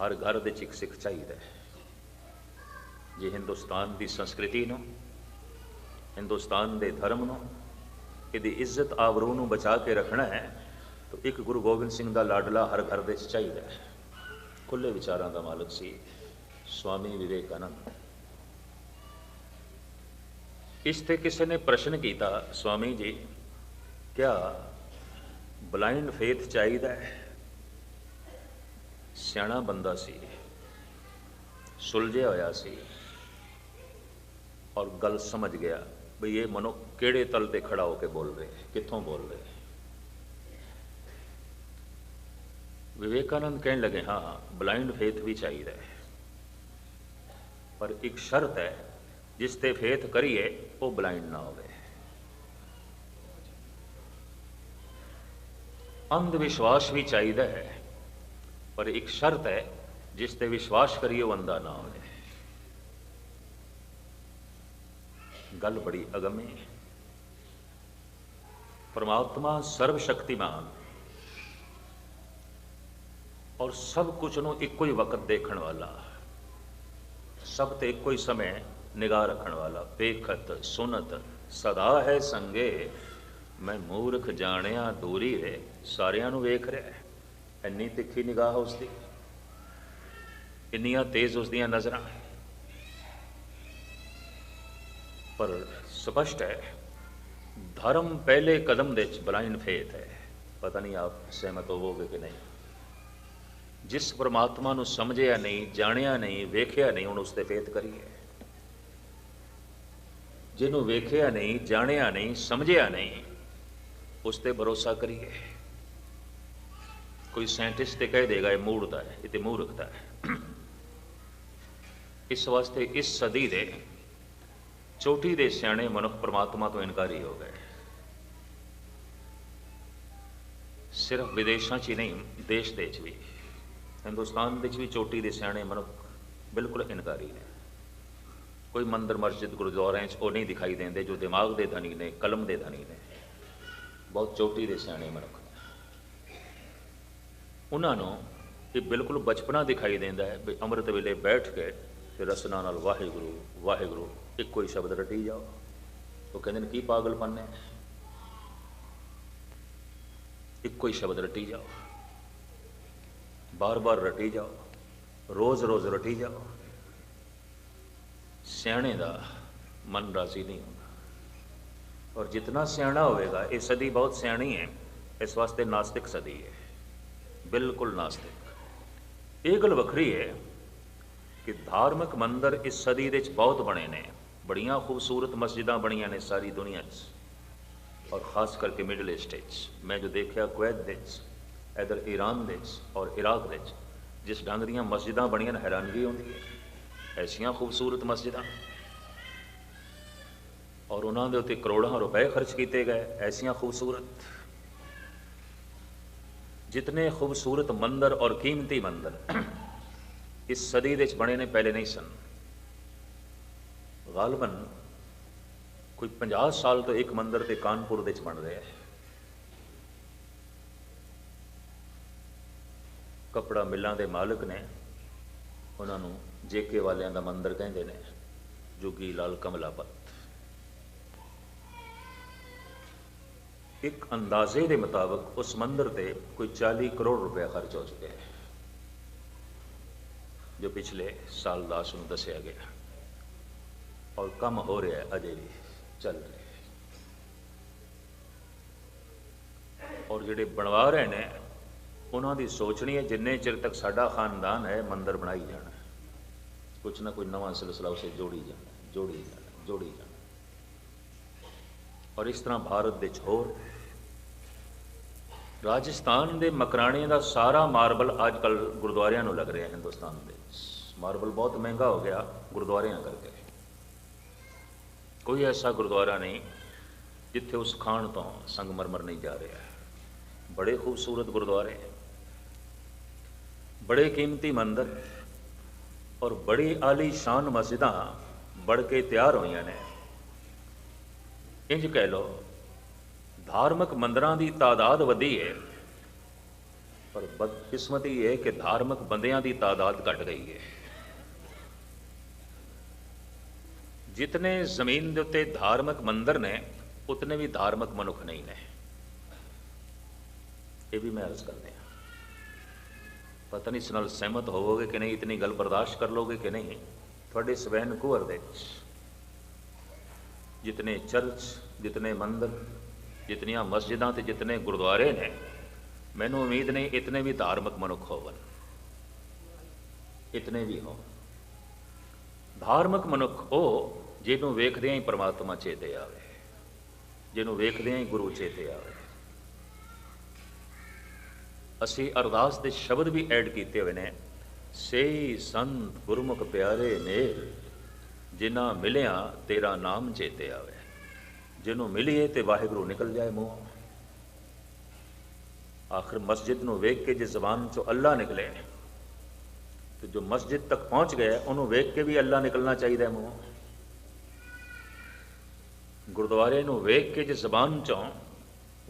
ਹਰ ਘਰ ਦੇ ਵਿੱਚ ਇੱਕ ਸਿੱਖ ਚਾਹੀਦਾ ਹੈ। ਜੇ ਹਿੰਦੁਸਤਾਨ ਦੀ ਸੰਸਕ੍ਰਿਤੀ ਨੂੰ, ਹਿੰਦੁਸਤਾਨ ਦੇ ਧਰਮ ਨੂੰ, ਇਹਦੀ ਇੱਜ਼ਤ ਆਬਰੂ ਨੂੰ ਬਚਾ ਕੇ ਰੱਖਣਾ ਹੈ, ਤਾਂ ਇੱਕ ਗੁਰੂ ਗੋਬਿੰਦ ਸਿੰਘ ਦਾ ਲਾਡਲਾ ਹਰ ਘਰ ਦੇ ਵਿੱਚ ਚਾਹੀਦਾ ਹੈ। ਖੁੱਲੇ ਵਿਚਾਰਾਂ ਦਾ ਮਾਲਕ ਸੀ ਸਵਾਮੀ ਵਿਵੇਕਾਨੰਦ। ਇਸ ਤੇ ਕਿਸੇ ਨੇ ਪ੍ਰਸ਼ਨ ਕੀਤਾ, ਸਵਾਮੀ ਜੀ, ਕਿਆ ਬਲਾਈਂਡ ਫੇਥ ਚਾਹੀਦਾ ਹੈ? ਸਿਆਣਾ ਬੰਦਾ ਸੀ, ਸੁਲਝਿਆ ਹੋਇਆ ਸੀ ਔਰ ਗੱਲ ਸਮਝ ਗਿਆ ਵੀ ਇਹ ਮਨੁੱਖ ਕਿਹੜੇ ਤਲ ਤੇ ਖੜਾ ਹੋ ਕੇ ਬੋਲ ਰਹੇ ਕਿੱਥੋਂ ਬੋਲ ਰਹੇ ਵਿਵੇਕਾਨੰਦ ਕਹਿਣ ਲੱਗੇ, ਹਾਂ ਬਲਾਈਂਡ ਫੇਥ ਵੀ ਚਾਹੀਦਾ ਹੈ। ਪਰ ਇੱਕ ਸ਼ਰਤ ਹੈ, ਜਿਸ ਤੇ ਫੇਥ ਕਰੀਏ, ਉਹ ਬਲਾਈਂਡ ਨਾ ਹੋਵੇ। ਅੰਧ ਵਿਸ਼ਵਾਸ ਵੀ ਚਾਹੀਦਾ ਹੈ। ਪਰ ਇੱਕ ਸ਼ਰਤ ਹੈ, ਜਿਸ ਤੇ ਵਿਸ਼ਵਾਸ ਕਰੀਏ ਉਹ ਨਾ ਹੋਵੇ ਗੱਲ ਬੜੀ ਅਗਮੀ ਹੈ। ਪਰਮਾਤਮਾ ਸਰਵ ਸ਼ਕਤੀਮਾਨ ਔਰ ਸਭ ਕੁਝ ਨੂੰ ਇੱਕੋ ਹੀ ਵਕਤ ਦੇਖਣ ਵਾਲਾ। ਸਭ ਤੇ ਇੱਕੋ ਹੀ ਸਮੇਂ ਨਿਗਾਹ ਰੱਖਣ ਵਾਲਾ। ਬੇਖਤ ਸੁਨਤ, ਸਦਾ ਹੈ ਸੰਗੇ। ਮੈਂ ਮੂਰਖ ਜਾਣਿਆ, ਦੂਰੀ ਹੈ। ਸਾਰਿਆਂ ਨੂੰ ਵੇਖ ਰਿਹਾ ਇੰਨੀ ਤਿੱਖੀ ਨਿਗਾਹ ਉਸ ਦੀ, ਇੰਨੀਆਂ ਤੇਜ਼ ਉਸ ਦੀਆਂ ਨਜ਼ਰਾਂ। ਪਰ ਸਪਸ਼ਟ ਹੈ, ਧਰਮ ਪਹਿਲੇ ਕਦਮ ਦੇ ਵਿੱਚ ਬਲਾਈਂਡ ਫੇਥ ਹੈ। ਪਤਾ ਨਹੀਂ ਆਪ ਸਹਿਮਤ ਹੋਵੋਗੇ ਕਿ ਨਹੀਂ। ਜਿਸ ਪਰਮਾਤਮਾ ਨੂੰ ਸਮਝਿਆ ਨਹੀਂ, ਜਾਣਿਆ ਨਹੀਂ, ਵੇਖਿਆ ਨਹੀਂ, ਹੁਣ ਉਸ ਤੇ ਫੇਥ ਕਰੀਏ। ਜਿਹਨੂੰ ਵੇਖਿਆ ਨਹੀਂ, ਜਾਣਿਆ ਨਹੀਂ, ਸਮਝਿਆ ਨਹੀਂ, ਉਸ ਤੇ ਭਰੋਸਾ ਕਰੀਏ। ਕੋਈ ਸਾਇੰਟਿਸਟ ਤੇ ਕਹਿ ਦੇਗਾ, ਇਹ ਮੂਰਖਤਾ ਹੈ, ਇਹ ਤੇ ਮੂਰਖਤਾ ਹੈ। ਇਸ ਵਾਸਤੇ ਇਸ ਸਦੀ ਦੇ ਚੋਟੀ ਦੇ ਸਿਆਣੇ ਮਨੁੱਖ ਪ੍ਰਮਾਤਮਾ ਤੋਂ ਇਨਕਾਰੀ ਹੋ ਗਏ। ਸਿਰਫ ਵਿਦੇਸ਼ਾਂ 'ਚ ਹੀ ਨਹੀਂ, ਦੇਸ਼ ਦੇ 'ਚ ਵੀ। ਹਿੰਦੁਸਤਾਨ ਵਿੱਚ ਵੀ ਚੋਟੀ ਦੇ ਸਿਆਣੇ ਮਨੁੱਖ ਬਿਲਕੁਲ ਇਨਕਾਰੀ ਨੇ। ਕੋਈ ਮੰਦਰ ਮਸਜਿਦ ਗੁਰਦੁਆਰਿਆਂ 'ਚ ਉਹ ਨਹੀਂ ਦਿਖਾਈ ਦਿੰਦੇ ਜੋ ਦਿਮਾਗ ਦੇ ਧਨੀ ਨੇ, ਕਲਮ ਦੇ ਧਨੀ ਨੇ। ਬਹੁਤ ਚੋਟੀ ਦੇ ਸਿਆਣੇ ਮਨੁੱਖ। ਉਹਨਾਂ ਨੂੰ ਇਹ ਬਿਲਕੁਲ ਬਚਪਨਾ ਦਿਖਾਈ ਦਿੰਦਾ ਹੈ ਵੀ ਅੰਮ੍ਰਿਤ ਵੇਲੇ ਬੈਠ ਕੇ ਤੇ ਰਸਨਾ ਨਾਲ ਵਾਹਿਗੁਰੂ ਵਾਹਿਗੁਰੂ, ਇੱਕੋ ਹੀ ਸ਼ਬਦ ਰਟੀ ਜਾਓ। ਉਹ ਕਹਿੰਦੇ ਨੇ, ਕੀ ਪਾਗਲਪਨ ਹੈ? ਇੱਕੋ ਹੀ ਸ਼ਬਦ ਰਟੀ ਜਾਓ। ਬਾਰ-ਬਾਰ ਰਟੀ ਜਾਓ। ਰੋਜ਼-ਰੋਜ਼ ਰਟੀ ਜਾਓ। ਸਿਆਣੇ ਦਾ ਮਨ ਰਾਜ਼ੀ ਨਹੀਂ ਹੁੰਦਾ। ਔਰ ਜਿੰਨਾ ਸਿਆਣਾ ਹੋਵੇਗਾ, ਇਹ ਸਦੀ ਬਹੁਤ ਸਿਆਣੀ ਹੈ। ਇਸ ਵਾਸਤੇ ਨਾਸਤਿਕ ਸਦੀ ਹੈ। ਬਿਲਕੁਲ ਨਾਸਤਿਕ। ਇਹ ਗੱਲ ਵੱਖਰੀ ਹੈ ਕਿ ਧਾਰਮਿਕ ਮੰਦਰ ਇਸ ਸਦੀ ਦੇ ਵਿੱਚ ਬਹੁਤ ਬਣੇ ਨੇ। ਬੜੀਆਂ ਖੂਬਸੂਰਤ ਮਸਜਿਦਾਂ ਬਣੀਆਂ ਨੇ ਸਾਰੀ ਦੁਨੀਆ 'ਚ। ਔਰ ਖਾਸ ਕਰਕੇ ਮਿਡਲ ਈਸਟ 'ਚ ਮੈਂ ਜੋ ਦੇਖਿਆ ਕੁਵੈਤ ਦੇ ਵਿੱਚ, ਇਧਰ ਈਰਾਨ ਦੇ ਵਿੱਚ ਔਰ ਇਰਾਕ ਦੇ 'ਚ ਜਿਸ ਢੰਗ ਦੀਆਂ ਮਸਜਿਦਾਂ ਬਣੀਆਂ ਨੇ, ਹੈਰਾਨਗੀ ਆਉਂਦੀ ਹੈ। ਐਸੀਆਂ ਖੂਬਸੂਰਤ ਮਸਜਿਦਾਂ। ਔਰ ਉਹਨਾਂ ਦੇ ਉੱਤੇ ਕਰੋੜਾਂ ਰੁਪਏ ਖਰਚ ਕੀਤੇ ਗਏ ਐਸੀਆਂ ਖੂਬਸੂਰਤ। ਜਿਤਨੇ ਖੂਬਸੂਰਤ ਮੰਦਰ ਔਰ ਕੀਮਤੀ ਮੰਦਰ ਇਸ ਸਦੀ ਦੇ ਵਿੱਚ ਬਣੇ ਨੇ ਪਹਿਲੇ ਨਹੀਂ ਸਨ ਗਾਲਬਨ ਕੋਈ 50 ਸਾਲ ਤੋਂ ਇੱਕ ਮੰਦਰ ਤੇ ਕਾਨਪੁਰ ਦੇ ਵਿੱਚ ਬਣ ਰਿਹਾ ਹੈ ਕਪੜਾ ਮਿੱਲਾਂ ਦੇ ਮਾਲਕ ਨੇ ਉਹਨਾਂ ਨੂੰ ਜੇਕੇ ਵਾਲਿਆਂ ਦਾ ਮੰਦਰ ਕਹਿੰਦੇ ਨੇ ਜੋਗੀ ਲਾਲ ਕਮਲਾਪਤ ਇੱਕ ਅੰਦਾਜ਼ੇ ਦੇ ਮੁਤਾਬਕ ਉਸ ਮੰਦਰ ਤੇ ਕੋਈ 40 ਕਰੋੜ ਰੁਪਏ ਖਰਚ ਹੋ ਚੁੱਕੇ ਹੈ, ਜੋ ਪਿਛਲੇ ਸਾਲ ਦਾਸ ਨੂੰ ਦੱਸਿਆ ਗਿਆ। ਔਰ ਕੰਮ ਹੋ ਰਿਹਾ ਅਜੇ ਵੀ ਚੱਲ ਰਿਹਾ ਔਰ ਜਿਹੜੇ ਬਣਵਾ ਰਹੇ ਨੇ, ਉਹਨਾਂ ਦੀ ਸੋਚਣੀ ਹੈ, ਜਿੰਨੇ ਚਿਰ ਤੱਕ ਸਾਡਾ ਖਾਨਦਾਨ ਹੈ, ਮੰਦਰ ਬਣਾਈ ਜਾਣਾ ਕੁਛ ਨਾ ਕੋਈ ਨਵਾਂ ਸਿਲਸਿਲਾ ਉਸੇ ਜੋੜੀ ਜਾਣਾ ਜੋੜੀ ਜਾਣਾ ਜੋੜੀ ਜਾਣਾ। ਔਰ ਇਸ ਤਰ੍ਹਾਂ ਭਾਰਤ ਦੇ ਹੋਰ ਰਾਜਸਥਾਨ ਦੇ ਮਕਰਾਣੇ ਦਾ ਸਾਰਾ ਮਾਰਬਲ ਅੱਜ ਕੱਲ ਗੁਰਦੁਆਰਿਆਂ ਨੂੰ ਲੱਗ ਰਿਹਾ ਹਿੰਦੁਸਤਾਨ ਦੇ। ਮਾਰਬਲ ਬਹੁਤ ਮਹਿੰਗਾ ਹੋ ਗਿਆ, ਗੁਰਦੁਆਰਿਆਂ ਕਰਕੇ। ਕੋਈ ਐਸਾ ਗੁਰਦੁਆਰਾ ਨਹੀਂ ਜਿੱਥੇ ਉਸ ਖਾਣ ਤੋਂ ਸੰਗਮਰਮਰ ਨਹੀਂ ਜਾ ਰਿਹਾ ਬੜੇ ਖੂਬਸੂਰਤ ਗੁਰਦੁਆਰੇ ਬੜੇ ਕੀਮਤੀ ਮੰਦਰ ਔਰ ਬੜੀ ਆਲੀ ਸ਼ਾਨ ਮਸਜਿਦਾਂ ਬੜ ਕੇ ਤਿਆਰ ਹੋਈਆਂ ਨੇ। ਇੰਜ ਕਹਿ ਲੋ ਧਾਰਮਿਕ ਮੰਦਰਾਂ ਦੀ ਤਾਦਾਦ ਵਧੀ ਹੈ ਪਰ ਬਦਕਿਸਮਤੀ ਇਹ ਹੈ ਕਿ ਧਾਰਮਿਕ ਬੰਦਿਆਂ ਦੀ ਤਾਦਾਦ ਘਟ ਗਈ ਹੈ ਜਿਤਨੇ ਜ਼ਮੀਨ ਦੇ ਉੱਤੇ ਧਾਰਮਿਕ ਮੰਦਰ ਨੇ, ਉਤਨੇ ਵੀ ਧਾਰਮਿਕ ਮਨੁੱਖ ਨਹੀਂ ਨੇ। ਇਹ ਵੀ ਮੈਂ ਅਰਜ਼ ਕਰਦੇ ਹਾਂ। ਪਤਾ ਨਹੀਂ ਇਸ ਨਾਲ ਸਹਿਮਤ ਹੋਵੋਗੇ ਕਿ ਨਹੀਂ, ਇਤਨੀ ਗੱਲ ਬਰਦਾਸ਼ਤ ਕਰ ਲੋਗੇ ਕਿ ਨਹੀਂ? ਤੁਹਾਡੇ ਸਵੈਨ ਕੁਵਰ ਦੇ ਵਿੱਚ ਜਿਤਨੇ ਚਰਚ, ਜਿਤਨੇ ਮੰਦਰ ਜਿਤਨੀਆਂ ਮਸਜਿਦਾਂ ਤੇ ਜਿਤਨੇ ਗੁਰਦੁਆਰੇ ਨੇ, ਮੈਨੂੰ ਉਮੀਦ ਨਹੀਂ ਇਤਨੇ ਵੀ ਧਾਰਮਿਕ ਮਨੁੱਖ ਹੋਵਨ ਇਤਨੇ ਵੀ ਹੋ ਧਾਰਮਿਕ ਮਨੁੱਖ ਉਹ ਜਿਹਨੂੰ ਵੇਖਦਿਆਂ ਹੀ ਪਰਮਾਤਮਾ ਚੇਤੇ ਆਵੇ, ਜਿਹਨੂੰ ਵੇਖਦਿਆਂ ਹੀ ਗੁਰੂ ਚੇਤੇ ਆਵੇ। ਅਸੀਂ ਅਰਦਾਸ ਦੇ ਸ਼ਬਦ ਵੀ ਐਡ ਕੀਤੇ ਹੋਏ ਨੇ ਸਹੀ ਸੰਤ ਗੁਰਮੁਖ ਪਿਆਰੇ ਨੇ ਜਿਨ੍ਹਾਂ ਮਿਲਿਆ ਤੇਰਾ ਨਾਮ ਚੇਤੇ ਆਵੇ। ਜਿਹਨੂੰ ਮਿਲੀਏ ਤੇ ਵਾਹਿਗੁਰੂ ਨਿਕਲ ਜਾਏ ਮੂੰਹ। ਆਖਰ ਮਸਜਿਦ ਨੂੰ ਵੇਖ ਕੇ ਜੇ ਜ਼ਬਾਨ ਚੋਂ ਅੱਲਾ ਨਿਕਲੇ ਨੇ, ਤੇ ਜੋ ਮਸਜਿਦ ਤੱਕ ਪਹੁੰਚ ਗਿਆ ਉਹਨੂੰ ਵੇਖ ਕੇ ਵੀ ਅੱਲਾ ਨਿਕਲਣਾ ਚਾਹੀਦਾ ਹੈ ਮੂੰਹ। ਗੁਰਦੁਆਰੇ ਨੂੰ ਵੇਖ ਕੇ ਜੇ ਜ਼ਬਾਨ ਚੋਂ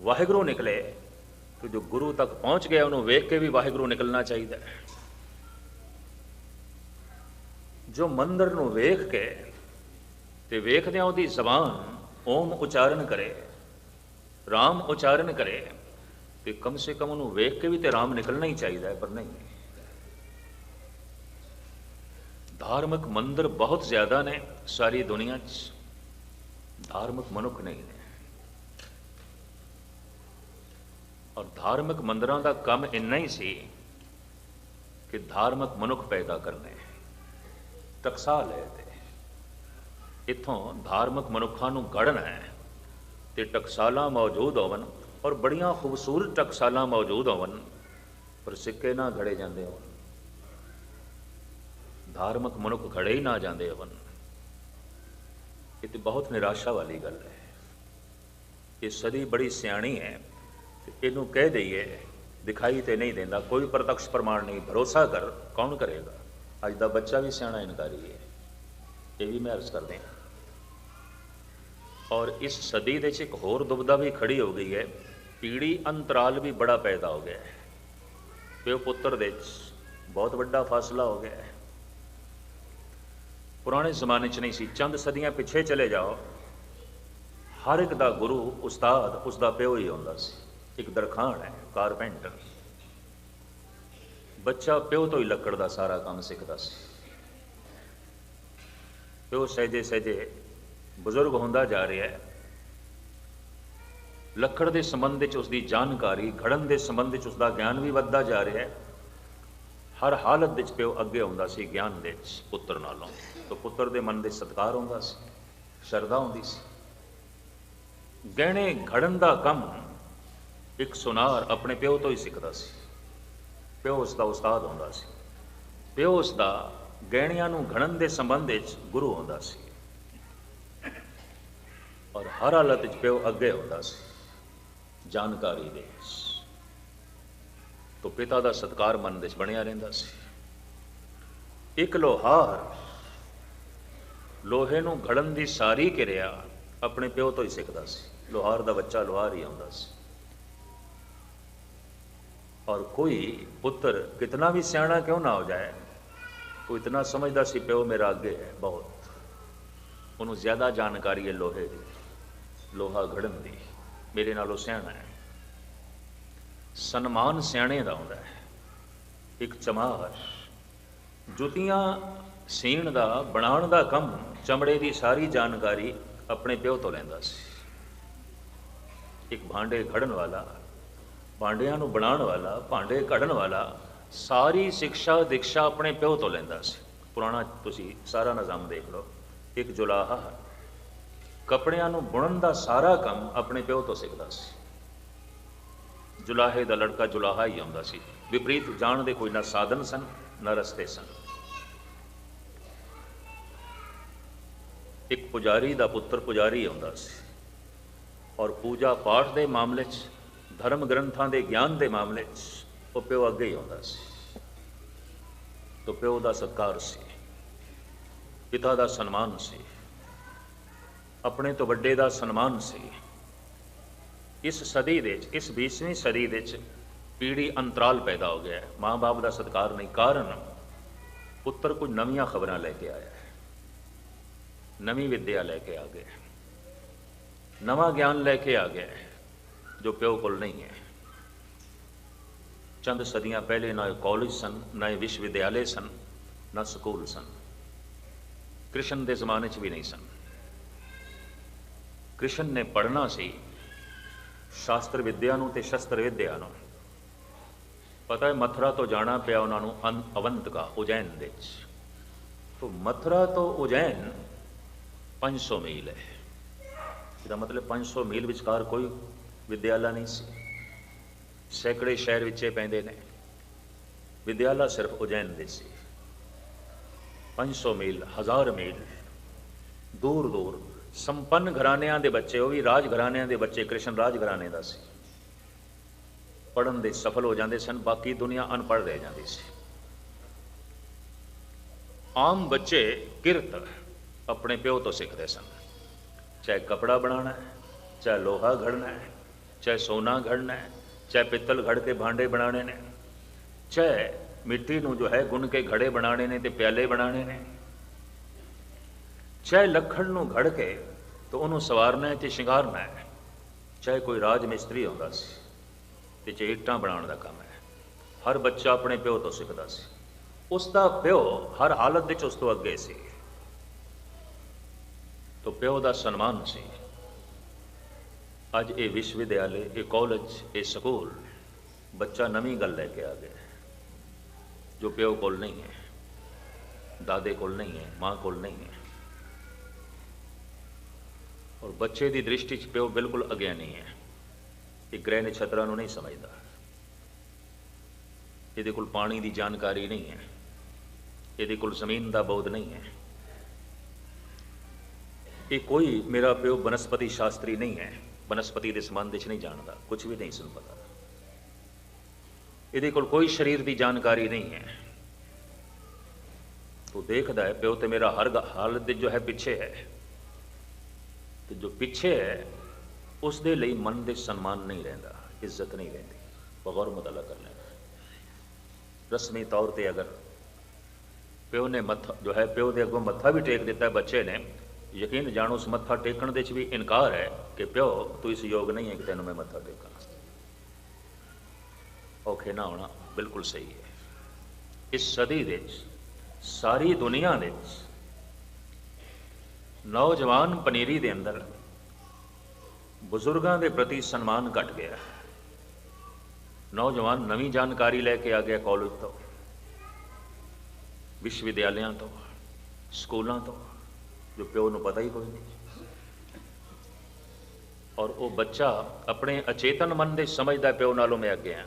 ਵਾਹਿਗੁਰੂ ਨਿਕਲੇ, ਤੇ ਜੋ ਗੁਰੂ ਤੱਕ ਪਹੁੰਚ ਗਿਆ ਉਹਨੂੰ ਵੇਖ ਕੇ ਵੀ ਵਾਹਿਗੁਰੂ ਨਿਕਲਣਾ ਚਾਹੀਦਾ ਹੈ। ਜੋ ਮੰਦਰ ਨੂੰ ਵੇਖ ਕੇ ਤੇ ਵੇਖਦਿਆਂ ਉਹਦੀ ਜ਼ਬਾਨ ਓਮ ਉਚਾਰਨ ਕਰੇ ਰਾਮ ਉਚਾਰਨ ਕਰੇ ਤੇ ਕਮ ਸੇ ਕਮ ਉਹਨੂੰ ਵੇਖ ਕੇ ਵੀ ਤੇ ਰਾਮ ਨਿਕਲਣਾ ਹੀ ਚਾਹੀਦਾ ਹੈ ਪਰ ਨਹੀਂ ਧਾਰਮਿਕ ਮੰਦਰ ਬਹੁਤ ਜ਼ਿਆਦਾ ਨੇ ਸਾਰੀ ਦੁਨੀਆ 'ਚ ਧਾਰਮਿਕ ਮਨੁੱਖ ਨਹੀਂ ਨੇ ਔਰ ਧਾਰਮਿਕ ਮੰਦਰਾਂ ਦਾ ਕੰਮ ਇੰਨਾ ਹੀ ਸੀ ਕਿ ਧਾਰਮਿਕ ਮਨੁੱਖ ਪੈਦਾ ਕਰਨੇ ਟਕਸਾਲ ਹੈ ਤੇ ਇਥੋਂ ਧਾਰਮਿਕ ਮਨੁੱਖਾਂ ਨੂੰ ਗੜਨਾ ਹੈ ਤੇ ਟਕਸਾਲਾਂ ਮੌਜੂਦ ਹੋਵਨ ਔਰ ਬੜੀਆਂ ਖੂਬਸੂਰਤ ਟਕਸਾਲਾਂ ਮੌਜੂਦ ਹੋਵਨ, ਪਰ ਸਿੱਕੇ ਨਾ ਘੜੇ ਜਾਂਦੇ ਹੋਣ ਧਾਰਮਿਕ ਮਨੁੱਖ ਘੜੇ ਹੀ ਨਾ ਜਾਂਦੇ ਹੋਵਨ। ਇਹ ਤੇ ਬਹੁਤ ਨਿਰਾਸ਼ਾ ਵਾਲੀ ਗੱਲ ਹੈ। ਇਹ ਸਦੀ ਬੜੀ ਸਿਆਣੀ ਹੈ ਤੇ ਇਹਨੂੰ ਕਹਿ ਦਈਏ, ਦਿਖਾਈ ਤੇ ਨਹੀਂ ਦਿੰਦਾ, ਕੋਈ ਪ੍ਰਤੱਖ ਪ੍ਰਮਾਣ ਨਹੀਂ, ਭਰੋਸਾ ਕਰ, ਕੌਣ ਕਰੇਗਾ? ਅੱਜ ਦਾ ਬੱਚਾ ਵੀ ਸਿਆਣਾ ਇਨਕਾਰੀ ਹੈ। ਇਹ ਵੀ ਮੈਂ ਅਰਜ਼ ਕਰਦੇ ਹਾਂ। ਔਰ ਇਸ ਸਦੀ ਦੇ ਵਿੱਚ ਇੱਕ ਹੋਰ ਦੁਬਦਾ ਵੀ ਖੜੀ ਹੋ ਗਈ ਹੈ, ਪੀੜੀ ਅੰਤਰਾਲ ਵੀ ਬੜਾ ਪੈਦਾ ਹੋ ਗਿਆ ਹੈ। ਪਿਓ ਪੁੱਤਰ ਦੇ ਵਿੱਚ ਬਹੁਤ ਵੱਡਾ ਫਾਸਲਾ ਹੋ ਗਿਆ ਹੈ। ਪੁਰਾਣੇ ਜ਼ਮਾਨੇ 'ਚ ਨਹੀਂ ਸੀ, ਚੰਦ ਸਦੀਆਂ ਪਿੱਛੇ ਚਲੇ ਜਾਓ, ਹਰ ਇੱਕ ਦਾ ਗੁਰੂ, ਉਸਤਾਦ ਉਸ ਦਾ ਪਿਓ ਹੀ ਹੁੰਦਾ ਸੀ। ਇੱਕ ਦਰਖਾਨ ਹੈ, ਕਾਰਪੈਂਟਰ। ਬੱਚਾ ਪਿਓ ਤੋਂ ਹੀ ਲੱਕੜ ਦਾ ਸਾਰਾ ਕੰਮ ਸਿੱਖਦਾ ਸੀ। ਪਿਓ ਸਹਿਜੇ ਸਹਿਜੇ ਬਜ਼ੁਰਗ ਹੁੰਦਾ ਜਾ ਰਿਹਾ ਹੈ। ਲੱਕੜ ਦੇ ਸੰਬੰਧ ਵਿੱਚ ਉਸ ਦੀ ਜਾਣਕਾਰੀ ਖੜਨ ਦੇ ਸੰਬੰਧ ਵਿੱਚ ਉਸ ਦਾ ਗਿਆਨ ਵੀ ਵੱਧਦਾ ਜਾ ਰਿਹਾ ਹੈ। ਹਰ ਹਾਲਤ ਵਿੱਚ ਪਿਓ ਅੱਗੇ ਆਉਂਦਾ ਸੀ, ਗਿਆਨ ਦੇ ਵਿੱਚ ਪੁੱਤਰ ਨਾਲੋਂ। ਤਾਂ ਪੁੱਤਰ ਦੇ ਮਨ ਦੇ ਸਤਕਾਰ ਹੁੰਦਾ ਸੀ, ਸ਼ਰਧਾ ਹੁੰਦੀ ਸੀ। ਗਹਿਣੇ ਘੜਨ ਦਾ ਕੰਮ ਇੱਕ ਸੁਨਾਰ ਆਪਣੇ ਪਿਓ ਤੋਂ ਹੀ ਸਿੱਖਦਾ ਸੀ। ਪਿਓ ਉਸ ਦਾ ਉਸਤਾਦ ਹੁੰਦਾ ਸੀ। ਪਿਓ ਉਸ ਦਾ ਗਹਿਣਿਆਂ ਨੂੰ ਘੜਨ ਦੇ ਸੰਬੰਧ ਵਿੱਚ ਗੁਰੂ ਆਉਂਦਾ ਸੀ। ਔਰ ਹਰ ਹਾਲਤ ਵਿੱਚ ਪਿਓ ਅੱਗੇ ਹੁੰਦਾ ਸੀ। ਜਾਣਕਾਰੀ ਦੇ ਤੋਂ ਪਿਤਾ ਦਾ ਸਤਕਾਰ ਮਨ ਵਿੱਚ ਬਣਿਆ ਰਹਿੰਦਾ ਸੀ। ਇੱਕ ਲੋਹਾਰ ਲੋਹੇ ਨੂੰ ਘੜਨ ਦੀ ਸਾਰੀ ਕਿਰਿਆ ਆਪਣੇ ਪਿਓ ਤੋਂ ਹੀ ਸਿੱਖਦਾ ਸੀ। ਲੋਹਾਰ ਦਾ ਬੱਚਾ ਲੋਹਾਰ ਹੀ ਆਉਂਦਾ ਸੀ। ਔਰ ਕੋਈ ਪੁੱਤਰ ਕਿਤਨਾ ਵੀ ਸਿਆਣਾ ਕਿਉਂ ਨਾ ਹੋ ਜਾਏ ਉਹ ਇਤਨਾ ਸਮਝਦਾ ਸੀ, ਪਿਓ ਮੇਰਾ ਅੱਗੇ ਹੈ ਬਹੁਤ। ਉਹਨੂੰ ਜ਼ਿਆਦਾ ਜਾਣਕਾਰੀ ਹੈ ਲੋਹੇ ਦੀ। ਲੋਹਾ ਘੜਨ ਦੀ। ਮੇਰੇ ਨਾਲੋਂ ਸਿਆਣਾ ਹੈ। ਸਨਮਾਨ ਸਿਆਣੇ ਦਾ ਹੁੰਦਾ ਹੈ। ਇੱਕ ਚਮਾਰ। ਜੁੱਤੀਆਂ ਸੀਣ ਦਾ, ਬਣਾਉਣ ਦਾ ਕੰਮ, ਚਮੜੇ ਦੀ ਸਾਰੀ ਜਾਣਕਾਰੀ ਆਪਣੇ ਪਿਓ ਤੋਂ ਲੈਂਦਾ ਸੀ। ਇੱਕ ਭਾਂਡੇ ਘੜਨ ਵਾਲਾ, ਭਾਂਡਿਆਂ ਨੂੰ ਬਣਾਉਣ ਵਾਲਾ, ਭਾਂਡੇ ਘੜਨ ਵਾਲਾ ਸਾਰੀ ਸਿੱਖਿਆ ਦੀਕਸ਼ਾ ਆਪਣੇ ਪਿਓ ਤੋਂ ਲੈਂਦਾ ਸੀ। ਪੁਰਾਣਾ ਤੁਸੀਂ ਸਾਰਾ ਨਿਜ਼ਾਮ ਦੇਖ ਲਓ। ਇੱਕ ਜੁਲਾਹਾ ਕੱਪੜਿਆਂ ਨੂੰ ਬੁਣਨ ਦਾ ਸਾਰਾ ਕੰਮ ਆਪਣੇ ਪਿਓ ਤੋਂ ਸਿੱਖਦਾ ਸੀ। ਜੁਲਾਹੇ ਦਾ ਲੜਕਾ ਜੁਲਾਹਾ ਹੀ ਆਉਂਦਾ ਸੀ। ਵਿਪਰੀਤ ਜਾਣ ਦੇ ਕੋਈ ਨਾ ਸਾਧਨ ਸਨ, ਨਾ ਰਸਤੇ ਸਨ। ਇੱਕ ਪੁਜਾਰੀ ਦਾ ਪੁੱਤਰ ਪੁਜਾਰੀ ਆਉਂਦਾ ਸੀ। ਔਰ ਪੂਜਾ ਪਾਠ ਦੇ ਮਾਮਲੇ 'ਚ ਧਰਮ ਗ੍ਰੰਥਾਂ ਦੇ ਗਿਆਨ ਦੇ ਮਾਮਲੇ 'ਚ ਉਹ ਪਿਓ ਅੱਗੇ ਹੀ ਆਉਂਦਾ ਸੀ ਤੋ ਪਿਓ ਦਾ ਸਤਕਾਰ ਸੀ ਪਿਤਾ ਦਾ ਸਨਮਾਨ ਸੀ ਆਪਣੇ ਤੋਂ ਵੱਡੇ ਦਾ ਸਨਮਾਨ ਸੀ ਇਸ ਸਦੀ ਦੇ ਵਿੱਚ, ਇਸ 20ਵੀਂ ਸਦੀ ਦੇ ਵਿੱਚ ਪੀੜੀ ਅੰਤਰਾਲ ਪੈਦਾ ਹੋ ਗਿਆ ਹੈ। ਮਾਂ-ਬਾਪ ਦਾ ਸਤਿਕਾਰ ਨਹੀਂ, ਕਾਰਨ ਪੁੱਤਰ ਕੁਝ ਨਵੀਆਂ ਖਬਰਾਂ ਲੈ ਕੇ ਆਇਆ ਹੈ। ਨਵੀਂ ਵਿੱਦਿਆ ਲੈ ਕੇ ਆ ਗਿਆ ਨਵਾਂ ਗਿਆਨ ਲੈ ਕੇ ਆ ਗਿਆ ਜੋ ਪਿਓ ਕੋਲ ਨਹੀਂ ਹੈ। ਚੰਦ ਸਦੀਆਂ ਪਹਿਲੇ ਨਾ ਇਹ ਕਾਲਜ ਸਨ, ਨਾ ਇਹ ਵਿਸ਼ਵ ਵਿਦਿਆਲੇ ਸਨ, ਨਾ ਸਕੂਲ ਸਨ। ਕ੍ਰਿਸ਼ਨ ਦੇ ਜ਼ਮਾਨੇ 'ਚ ਵੀ ਨਹੀਂ ਸਨ। ਕ੍ਰਿਸ਼ਨ ਨੇ ਪੜ੍ਹਨਾ ਸੀ ਸ਼ਾਸਤਰ ਵਿਦਿਆ ਨੂੰ ਤੇ ਸ਼ਸਤਰ ਵਿਦਿਆ ਨੂੰ। ਪਤਾ ਹੈ ਮਥੁਰਾ ਤੋਂ ਜਾਣਾ ਪਿਆ ਉਹਨਾਂ ਨੂੰ ਅਨ- ਅਵੰਤਕਾ, ਉਜੈਨ ਦੇ ਵਿੱਚ। ਤੋਂ ਮਥੁਰਾ ਤੋਂ ਉਜੈਨ 500 ਮੀਲ ਹੈ। ਇਹਦਾ ਮਤਲਬ 500 ਮੀਲ ਵਿਚਕਾਰ ਕੋਈ ਵਿਦਿਆਲਾ ਨਹੀਂ ਸੀ। ਸੈਂਕੜੇ ਸ਼ਹਿਰ ਵਿੱਚੇ ਪੈਂਦੇ ਨੇ। ਵਿਦਿਆਲਾ ਸਿਰਫ ਉਜੈਨ ਦੇ ਸੀ। 500 ਮੀਲ, ਹਜ਼ਾਰ ਮੀਲ। ਦੂਰ ਦੂਰ ਸੰਪੰਨ ਘਰਾਣਿਆਂ ਦੇ ਬੱਚੇ, ਉਹ ਵੀ ਰਾਜ ਘਰਾਣਿਆਂ ਦੇ ਬੱਚੇ, ਕ੍ਰਿਸ਼ਨ ਰਾਜ ਘਰਾਣੇ ਦਾ ਸੀ। ਪੜਨ ਦੇ ਸਫਲ ਹੋ ਜਾਂਦੇ ਸਨ, ਬਾਕੀ ਦੁਨੀਆ ਅਨਪੜ੍ਹ ਰਹਿ ਜਾਂਦੀ ਸੀ। ਆਮ ਬੱਚੇ ਕਿਰਤ ਆਪਣੇ ਪਿਓ ਤੋਂ ਸਿੱਖਦੇ ਸਨ। ਚਾਹੇ ਕਪੜਾ ਬਣਾਉਣਾ ਹੈ, ਚਾਹੇ ਲੋਹਾ ਘੜਨਾ ਹੈ, ਚਾਹੇ ਸੋਨਾ ਘੜਨਾ ਹੈ ਚਾਹੇ ਪਿੱਤਲ ਘੜ ਕੇ ਭਾਂਡੇ ਬਣਾਉਣੇ ਨੇ, ਚਾਹੇ ਮਿੱਟੀ ਨੂੰ ਜੋ ਹੈ ਗੁੰਨ ਕੇ ਘੜੇ ਬਣਾਉਣੇ ਨੇ ਤੇ ਪਿਆਲੇ ਬਣਾਉਣੇ ਨੇ, ਚਾਹੇ ਲੱਖਣ ਨੂੰ ਘੜ ਕੇ ਤਾਂ ਉਹਨੂੰ ਸਵਾਰਨਾ ਹੈ ਤੇ ਸ਼ਿੰਗਾਰਨਾ ਹੈ, ਚਾਹੇ ਕੋਈ ਰਾਜ ਮਿਸਤਰੀ ਹੁੰਦਾ ਸੀ ਤੇ ਚਾਹੇ ਇੱਟਾਂ ਬਣਾਉਣ ਦਾ ਕੰਮ ਹੈ, ਹਰ ਬੱਚਾ ਆਪਣੇ ਪਿਓ ਤੋਂ ਸਿੱਖਦਾ ਸੀ। ਉਸ ਦਾ ਪਿਓ ਹਰ ਹਾਲਤ ਵਿੱਚ ਉਸ ਤੋਂ ਅੱਗੇ ਸੀ। ਤੋ ਪਿਓ ਦਾ ਸਨਮਾਨ ਸੀ। ਅੱਜ ਇਹ ਵਿਸ਼ਵ ਵਿਦਿਆਲੇ ਇਹ ਕਾਲਜ ਇਹ ਸਕੂਲ ਬੱਚਾ ਨਵੀਂ ਗੱਲ ਲੈ ਕੇ ਆ ਗਿਆ ਜੋ ਪਿਓ ਕੋਲ ਨਹੀਂ ਹੈ, ਦਾਦੇ ਕੋਲ ਨਹੀਂ ਹੈ, ਮਾਂ ਕੋਲ ਨਹੀਂ ਹੈ। ਔਰ ਬੱਚੇ ਦੀ ਦ੍ਰਿਸ਼ਟੀ 'ਚ ਪਿਓ ਬਿਲਕੁਲ ਅਗਿਆਨੀ ਹੈ, ਇਹ ਗ੍ਰਹਿ ਨਛਤਰਾਂ ਨੂੰ ਨਹੀਂ ਸਮਝਦਾ। ਇਹਦੇ ਕੋਲ ਪਾਣੀ ਦੀ ਜਾਣਕਾਰੀ ਨਹੀਂ ਹੈ, ਇਹਦੇ ਕੋਲ ਜ਼ਮੀਨ ਦਾ ਬੋਧ ਨਹੀਂ ਹੈ। ਇਹ ਕੋਈ ਮੇਰਾ ਪਿਓ ਬਨਸਪਤੀ ਸ਼ਾਸਤਰੀ ਨਹੀਂ ਹੈ। ਬਨਸਪਤੀ ਦੇ ਸੰਬੰਧ ਵਿੱਚ ਨਹੀਂ ਜਾਣਦਾ ਕੁਝ ਵੀ ਨਹੀਂ ਸੁਣ ਪਤਾ। ਇਹਦੇ ਕੋਲ ਕੋਈ ਸਰੀਰ ਦੀ ਜਾਣਕਾਰੀ ਨਹੀਂ ਹੈ। ਤੂੰ ਦੇਖਦਾ ਹੈ, ਪਿਓ ਤੇ ਮੇਰਾ ਹਰ ਹਾਲਤ ਦੇ ਜੋ ਹੈ ਪਿੱਛੇ ਹੈ। ਤੇ ਜੋ ਪਿੱਛੇ ਹੈ ਉਸ ਦੇ ਲਈ ਮਨ ਦੇ ਸਨਮਾਨ ਨਹੀਂ ਰਹਿੰਦਾ, ਇੱਜ਼ਤ ਨਹੀਂ ਰਹਿੰਦੀ। ਬਗੌਰ ਮੁਤਲਾ ਕਰ ਲੈਂਦਾ ਰਸਮੀ ਤੌਰ ਤੇ ਅਗਰ ਪਿਓ ਨੇ ਮੱਥਾ, ਜੋ ਹੈ ਪਿਓ ਦੇ ਅੱਗੋਂ ਮੱਥਾ ਵੀ ਟੇਕ ਦਿੱਤਾ ਬੱਚੇ ਨੇ ਯਕੀਨ ਜਾਣੋ, ਉਸ ਮੱਥਾ ਟੇਕਣ ਦੇ ਚ ਵੀ ਇਨਕਾਰ ਹੈ ਕਿ ਪਿਓ, ਤੂੰ ਇਸ ਯੋਗ ਨਹੀਂ ਹੈ ਕਿ ਤੈਨੂੰ ਮੈਂ ਮੱਥਾ ਟੇਕਾਂ। ਔਖੇ ਨਾ ਹੋਣਾ ਬਿਲਕੁਲ ਸਹੀ ਹੈ। ਇਸ ਸਦੀ ਵਿੱਚ ਸਾਰੀ ਦੁਨੀਆ ਦੇ ਵਿੱਚ ਨੌਜਵਾਨ ਪਨੀਰੀ ਦੇ ਅੰਦਰ ਬਜ਼ੁਰਗਾਂ ਦੇ ਪ੍ਰਤੀ ਸਨਮਾਨ ਘਟ ਗਿਆ ਨੌਜਵਾਨ ਨਵੀਂ ਜਾਣਕਾਰੀ ਲੈ ਕੇ ਆ ਗਿਆ ਕਾਲਜ ਤੋਂ, ਵਿਸ਼ਵ ਵਿਦਿਆਲਿਆਂ ਤੋਂ, ਸਕੂਲਾਂ ਤੋਂ। ਜੋ ਪਿਓ ਨੂੰ ਪਤਾ ਹੀ ਕੋਈ ਨਹੀਂ। ਔਰ ਉਹ ਬੱਚਾ ਆਪਣੇ ਅਚੇਤਨ ਮਨ ਦੇ ਸਮਝਦਾ ਪਿਓ ਨਾਲੋਂ ਮੈਂ ਅੱਗੇ ਆ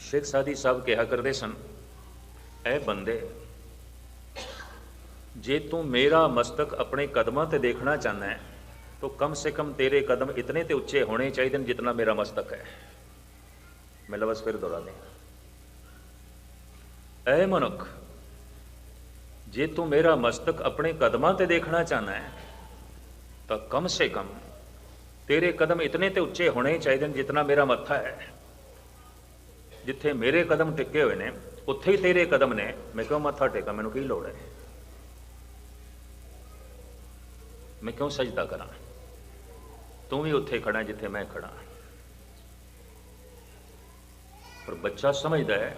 ਸ਼ੇਖ ਸਾਦੀ ਸਾਹਿਬ ਕਿਹਾ ਕਰਦੇ ਸਨ ਐ ਬੰਦੇ, ਜੇ ਤੂੰ ਮੇਰਾ ਮਸਤਕ ਆਪਣੇ ਕਦਮਾਂ ਤੇ ਦੇਖਣਾ ਚਾਹੁੰਦਾ ਹੈ, ਤਾਂ ਕਮ ਸੇ ਕਮ ਤੇਰੇ ਕਦਮ ਇਤਨੇ ਤੇ ਉੱਚੇ ਹੋਣੇ ਚਾਹੀਦੇ ਨੇ ਜਿੰਨਾ ਮੇਰਾ ਮਸਤਕ ਹੈ। ਮੈਂ ਲਵਸ ਫਿਰ ਦੁਹਰਾ ਦੇ ਐ ਮਨੁੱਖ ਜੇ ਤੂੰ ਮੇਰਾ ਮਸਤਕ ਆਪਣੇ ਕਦਮਾਂ ਤੇ ਦੇਖਣਾ ਚਾਹਨਾ ਹੈ, ਤਾਂ ਕਮ ਸੇ ਕਮ ਤੇਰੇ ਕਦਮ ਇਤਨੇ ਤੇ ਉੱਚੇ ਹੋਣੇ ਚਾਹੀਦੇ ਨੇ ਜਿੰਨਾ ਮੇਰਾ ਮੱਥਾ ਹੈ। ਜਿੱਥੇ ਮੇਰੇ ਕਦਮ ਟਿੱਕੇ ਹੋਏ ਨੇ, ਉੱਥੇ ਹੀ ਤੇਰੇ ਕਦਮ ਨੇ। ਮੈਂ ਕਿਉਂ ਮੱਥਾ ਟੇਕਾਂ? ਮੈਨੂੰ ਕੀ ਲੋੜ ਹੈ? ਮੈਂ ਕਿਉਂ ਸਜਦਾ ਕਰਾਂ? ਤੂੰ ਵੀ ਉੱਥੇ ਖੜਾ ਜਿੱਥੇ ਮੈਂ ਖੜਾ ਪਰ ਬੱਚਾ ਸਮਝਦਾ ਹੈ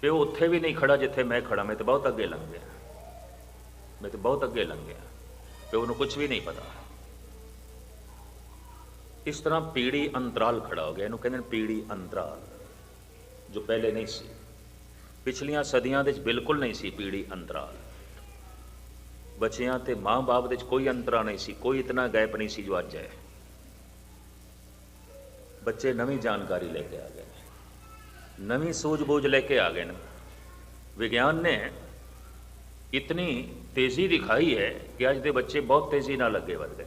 ਕਿ ਉਹ ਉੱਥੇ ਵੀ ਨਹੀਂ ਖੜਾ ਜਿੱਥੇ ਮੈਂ ਖੜਾ ਮੈਂ ਤਾਂ ਬਹੁਤ ਅੱਗੇ ਲੰਘ ਗਿਆ। ਮੈਂ ਤਾਂ ਬਹੁਤ ਅੱਗੇ ਲੰਘ ਗਿਆ ਤੇ ਉਹਨੂੰ ਕੁਝ ਵੀ ਨਹੀਂ ਪਤਾ ਇਸ ਤਰ੍ਹਾਂ ਪੀੜੀ ਅੰਤਰਾਲ ਖੜਾ ਹੋ ਗਿਆ ਇਹਨੂੰ ਕਹਿੰਦੇ ਨੇ ਪੀੜੀ ਅੰਤਰਾਲ ਜੋ ਪਹਿਲੇ ਨਹੀਂ ਸੀ ਪਿਛਲੀਆਂ ਸਦੀਆਂ ਦੇ ਵਿੱਚ ਬਿਲਕੁਲ ਨਹੀਂ ਸੀ ਪੀੜੀ ਅੰਤਰਾਲ ਬੱਚਿਆਂ ਤੇ ਮਾਂ-ਬਾਪ ਦੇ ਵਿੱਚ ਕੋਈ ਅੰਤਰਾ ਨਹੀਂ ਸੀ ਕੋਈ ਇਤਨਾ ਗੈਪ ਨਹੀਂ ਸੀ ਜੋ ਅੱਜ ਹੈ ਬੱਚੇ ਨਵੀਂ ਜਾਣਕਾਰੀ ਲੈ ਕੇ ਆ ਗਏ ਨੇ ਨਵੀਂ ਸੂਝ-ਬੂਝ ਲੈ ਕੇ ਆ ਗਏ ਨੇ ਵਿਗਿਆਨ ਨੇ ਇਤਨੀ ਤੇਜ਼ੀ ਦਿਖਾਈ ਹੈ ਕਿ ਅੱਜ ਦੇ ਬੱਚੇ ਬਹੁਤ ਤੇਜ਼ੀ ਨਾਲ ਅੱਗੇ ਵਧ ਗਏ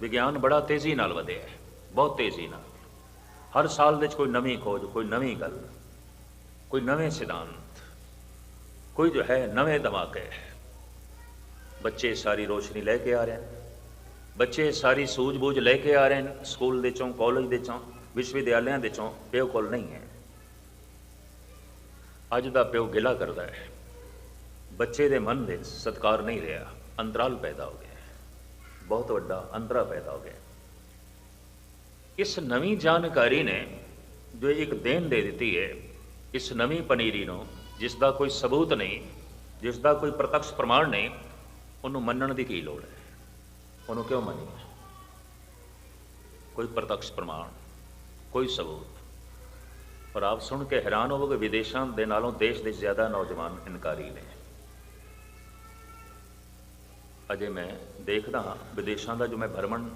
ਵਿਗਿਆਨ ਬੜਾ ਤੇਜ਼ੀ ਨਾਲ ਵਧਿਆ ਹੈ ਬਹੁਤ ਤੇਜ਼ੀ ਨਾਲ ਹਰ ਸਾਲ ਦੇ ਵਿੱਚ ਕੋਈ ਨਵੀਂ ਖੋਜ ਕੋਈ ਨਵੀਂ ਗੱਲ ਕੋਈ ਨਵੇਂ ਸਿਧਾਂਤ ਕੋਈ ਜੋ ਹੈ ਨਵੇਂ ਧਮਾਕੇ ਬੱਚੇ ਸਾਰੀ ਰੋਸ਼ਨੀ ਲੈ ਕੇ ਆ ਰਹੇ ਨੇ ਬੱਚੇ ਸਾਰੀ ਸੂਝ-ਬੂਝ ਲੈ ਕੇ ਆ ਰਹੇ ਨੇ ਸਕੂਲ ਦੇ ਚੋਂ ਕਾਲਜ ਦੇ ਚੋਂ ਵਿਸ਼ਵ ਵਿਦਿਆਲਿਆਂ ਦੇ ਚੋਂ ਪਿਓ ਕੋਲ ਨਹੀਂ ਹੈ ਅੱਜ ਦਾ ਪਿਓ ਗਿਲਾ ਕਰਦਾ ਹੈ ਬੱਚੇ ਦੇ ਮਨ ਵਿੱਚ ਸਤਕਾਰ ਨਹੀਂ ਰਿਹਾ, ਅੰਤਰਾਲ ਪੈਦਾ ਹੋ ਗਿਆ। ਬਹੁਤ ਵੱਡਾ ਅੰਤਰਾ ਪੈਦਾ ਹੋ ਗਿਆ। ਇਸ ਨਵੀਂ ਜਾਣਕਾਰੀ ਨੇ ਜੋ ਇੱਕ ਦੇਣ ਦੇ ਦਿੱਤੀ ਹੈ, ਇਸ ਨਵੀਂ ਪਨੀਰੀ ਨੂੰ ਜਿਸ ਦਾ ਕੋਈ ਸਬੂਤ ਨਹੀਂ ਜਿਸ ਦਾ ਕੋਈ ਪ੍ਰਤੱਖ ਪ੍ਰਮਾਣ ਨਹੀਂ, ਉਹਨੂੰ ਮੰਨਣ ਦੀ ਕੀ ਲੋੜ ਹੈ? ਉਹਨੂੰ ਕਿਉਂ ਮੰਨੀਏ? ਕੋਈ ਪ੍ਰਤੱਖ ਪ੍ਰਮਾਣ, ਕੋਈ ਸਬੂਤ। ਪਰ ਆਪ ਸੁਣ ਕੇ ਹੈਰਾਨ ਹੋਵੋਗੇ, ਵਿਦੇਸ਼ਾਂ ਦੇ ਨਾਲੋਂ ਦੇਸ਼ ਦੇ ਜ਼ਿਆਦਾ ਨੌਜਵਾਨ ਇਨਕਾਰੀ ਨੇ। ਅਜੇ ਮੈਂ ਦੇਖਦਾ ਹਾਂ। ਵਿਦੇਸ਼ਾਂ ਦਾ ਜੋ ਮੈਂ ਭਰਮਣ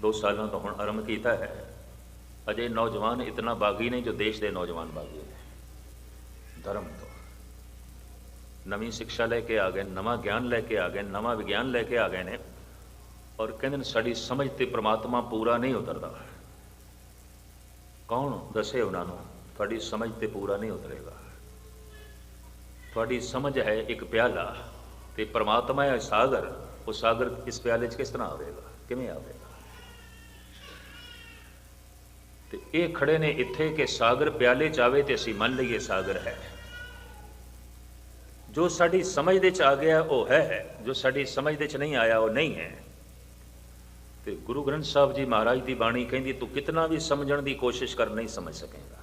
ਦੋ ਸਾਲਾਂ ਤੋਂ ਹੁਣ ਆਰੰਭ ਕੀਤਾ ਹੈ, ਅਜੇ ਨੌਜਵਾਨ ਇਤਨਾ ਬਾਗੀ ਨਹੀਂ ਜੋ ਦੇਸ਼ ਦੇ ਨੌਜਵਾਨ ਬਾਗੀ ਨੇ। ਧਰਮ ਤੋਂ। ਨਵੀਂ ਸਿੱਖਿਆ ਲੈ ਕੇ ਆ ਗਏ, ਨਵਾਂ ਗਿਆਨ ਲੈ ਕੇ ਆ ਗਏ, ਨਵਾਂ ਵਿਗਿਆਨ ਲੈ ਕੇ ਆ ਗਏ ਨੇ ਔਰ ਕਹਿੰਦੇ ਨੇ ਸਾਡੀ ਸਮਝ ਤੇ ਪ੍ਰਮਾਤਮਾ ਪੂਰਾ ਨਹੀਂ ਉਤਰਦਾ। ਕੌਣ ਦੱਸੇ ਉਹਨਾਂ ਨੂੰ, ਤੁਹਾਡੀ ਸਮਝ ਤੇ ਪੂਰਾ ਨਹੀਂ ਉਤਰੇਗਾ। ਤੁਹਾਡੀ ਸਮਝ ਹੈ ਇੱਕ ਪਿਆਲਾ। ਤੇ ਪਰਮਾਤਮਾ ਹੈ ਸਾਗਰ, ਉਹ ਸਾਗਰ ਇਸ ਪਿਆਲੇ 'ਚ ਕਿਸ ਤਰ੍ਹਾਂ ਆਵੇਗਾ? ਕਿਵੇਂ ਆਵੇਗਾ? ਤੇ ਇਹ ਖੜੇ ਨੇ ਇੱਥੇ ਕਿ ਸਾਗਰ ਪਿਆਲੇ 'ਚ ਆਵੇ ਤੇ ਅਸੀਂ ਮੰਨ ਲਈਏ ਸਾਗਰ ਹੈ। ਜੋ ਸਾਡੀ ਸਮਝ ਦੇ 'ਚ ਆ ਗਿਆ, ਉਹ ਹੈ ਜੋ ਸਾਡੀ ਸਮਝ ਦੇ 'ਚ ਨਹੀਂ ਆਇਆ, ਉਹ ਨਹੀਂ ਹੈ। ਤੇ ਗੁਰੂ ਗ੍ਰੰਥ ਸਾਹਿਬ ਜੀ ਮਹਾਰਾਜ ਦੀ ਬਾਣੀ ਕਹਿੰਦੀ, ਤੂੰ ਕਿਤਨਾ ਵੀ ਸਮਝਣ ਦੀ ਕੋਸ਼ਿਸ਼ ਕਰ, ਨਹੀਂ ਸਮਝ ਸਕੇਗਾ।